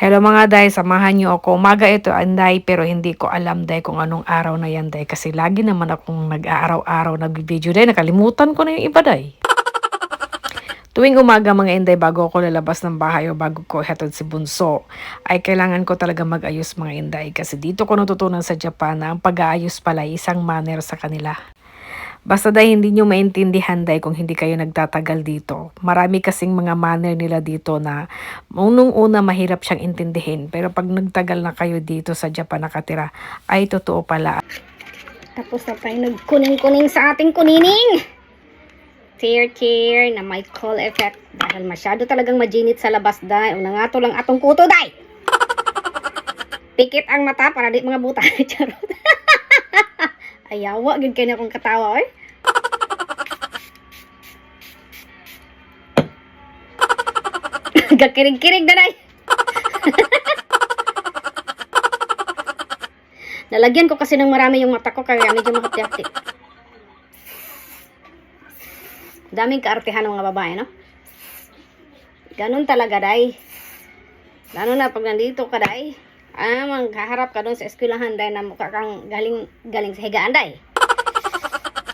Hello mga day, samahan niyo ako. Umaga ito, anday, pero hindi ko alam day kung anong araw na yan day. Kasi lagi naman akong nag-aaraw-araw nag-video day. Nakalimutan ko na yung iba day. Tuwing umaga mga inday bago ako lalabas ng bahay o bago ko hatod si Bunso, ay kailangan ko talaga mag-ayos mga inday. Kasi dito ko natutunan sa Japan na ang pag-aayos pala isang manner sa kanila. Basta dahil hindi nyo maintindihan dahil kung hindi kayo nagtatagal dito. Marami kasing mga manner nila dito na unong una mahirap siyang intindihin. Pero pag nagtagal na kayo dito sa Japan nakatira, ay totoo pala. Tapos na tayo nagkuning-kuning sa ating kunining. Tear, tear, na may call effect. Dahil masyado talagang majinit sa labas, dahil. Ang nangato lang atong kuto, dahil. Pikit ang mata para di mga buta. Charot. Ayawa, gud kanya akong katawa, oy. Gakirig-kirig na, dahil. Nalagyan ko kasi ng marami yung mata ko kaya medyo makati-hati. Daming kaartehan ng mga babae, no? Ganun talaga, day. Lalo na pag nandito ka, day. Ah, maghaharap ka doon sa eskwelahan, day, na mukha kang galing, galing sa higaan, day.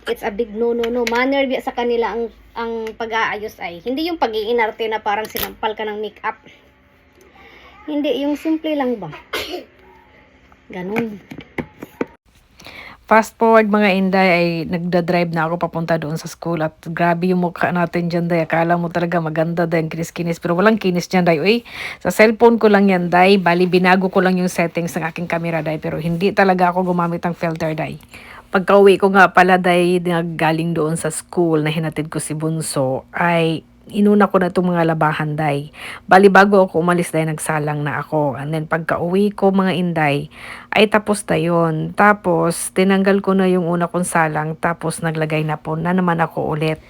It's a big no, no, no. Manner biya sa kanila ang, ang pag-aayos ay. Hindi yung pag-iinarte na parang sinampal ka ng make-up. Hindi, yung simple lang ba? Ganun. Fast forward mga inday ay nagda-drive na ako papunta doon sa school at grabe yung mukha natin dyan day. Akala mo talaga maganda day, ang kinis-kinis. Pero walang kinis dyan day. Uy, sa cellphone ko lang yan day. Bali, binago ko lang yung settings ng aking camera day. Pero hindi talaga ako gumamit ng filter day. Pagka uwi ko nga pala day, galing doon sa school na hinatid ko si Bunso, ay inuna ko na itong mga labahan day. Bali bago ako umalis day, nagsalang na ako. And then pagka uwi ko mga inday, ay tapos na yun. Tapos tinanggal ko na yung una kong salang, tapos naglagay na po na naman ako ulit.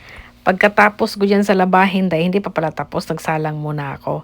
Pagkatapos ko dyan sa labahin day, hindi pa pala tapos, nagsalang muna ako.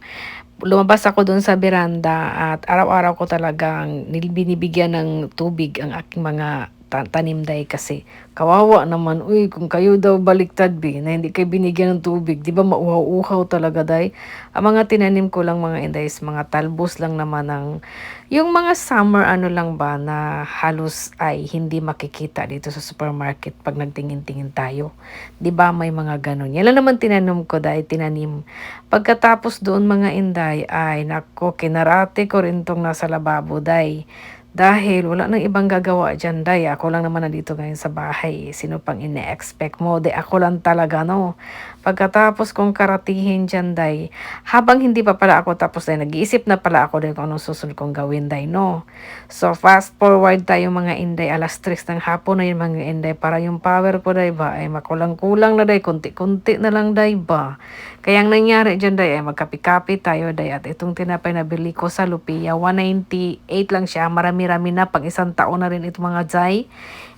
Lumabas ako doon sa beranda at araw-araw ko talagang binibigyan ng tubig ang aking mga tanim day kasi kawawa naman uy kung kayo daw baliktad bi na hindi kayo binigyan ng tubig di ba mauhaw-uhaw talaga day? Ang mga tinanim ko lang mga inday is mga talbos lang naman ng yung mga summer ano lang ba na halos ay hindi makikita dito sa supermarket pag nagtingin-tingin tayo. Di ba may mga ganun? Yan lang naman tinanim ko dahil tinanim. Pagkatapos doon mga inday ay nako kinarate ko rin tong nasa lababo day dahil wala nang ibang gagawa dyan, day. Ako lang naman nandito ngayon sa bahay. Sino pang ine-expect mo? De, ako lang talaga, no? Pagkatapos kong karatihin dyan, day, habang hindi pa pala ako tapos, day, nag-iisip na pala ako din kung anong susunod kong gawin, day, no? So, fast forward tayo mga inday. Alas 3 ng hapon na yun, mga inday. Para yung power ko, day, ba, ay makulang-kulang na, day. Kunti-kunti na lang, day, ba? Kaya ang nangyari dyan, day, ay magkapi-kapi tayo, day. At itong tinapay na bili ko sa Lupia, 198 lang siya. Marami-rami na. Pang isang taon na rin itong mga day.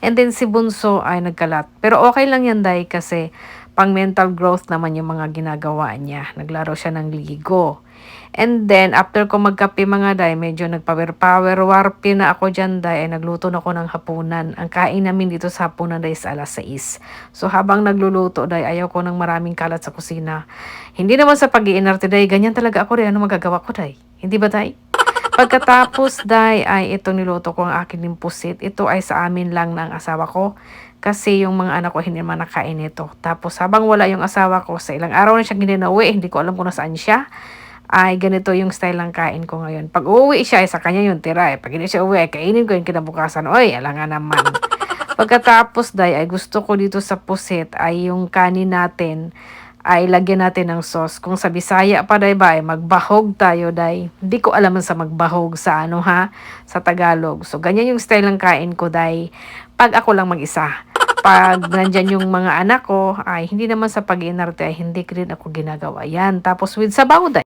And then si Bunso ay nagkalat. Pero okay lang yan, day, kasi pang mental growth naman yung mga ginagawa niya. Naglaro siya ng ligo. And then, after ko magkape mga day, medyo nagpower-power warpi na ako dyan day, ay nagluto na ako ng hapunan. Ang kain namin dito sa hapunan day is alas 6. So, habang nagluluto day, ayaw ko ng maraming kalat sa kusina. Hindi naman sa pag iinarte day, ganyan talaga ako day. Ano magagawa ko day? Hindi ba day? Pagkatapos, day, ay ito niluto ko ang akin ng pusit. Ito ay sa amin lang ng asawa ko. Kasi yung mga anak ko hindi naman nakain ito. Tapos habang wala yung asawa ko, sa ilang araw na siyang gininawi, hindi ko alam kung nasaan siya. Ay, ganito yung style ng kain ko ngayon. Pag uuwi siya, ay sa kanya yung tira. Eh. Pag hindi siya uwi, ay kainin ko yung kinabukasan. Oy, alangan naman. Pagkatapos, day, ay gusto ko dito sa pusit, ay yung kanin natin, ay lagyan natin ng sauce. Kung sa Bisaya pa day ba, ay magbahog tayo day. Hindi ko alam sa magbahog sa ano ha, sa Tagalog. So, ganyan yung style ng kain ko day. Pag ako lang mag-isa. Pag nandyan yung mga anak ko, ay hindi naman sa pag-inarte, ay hindi ko rin ako ginagawa yan. Tapos with sabaw day.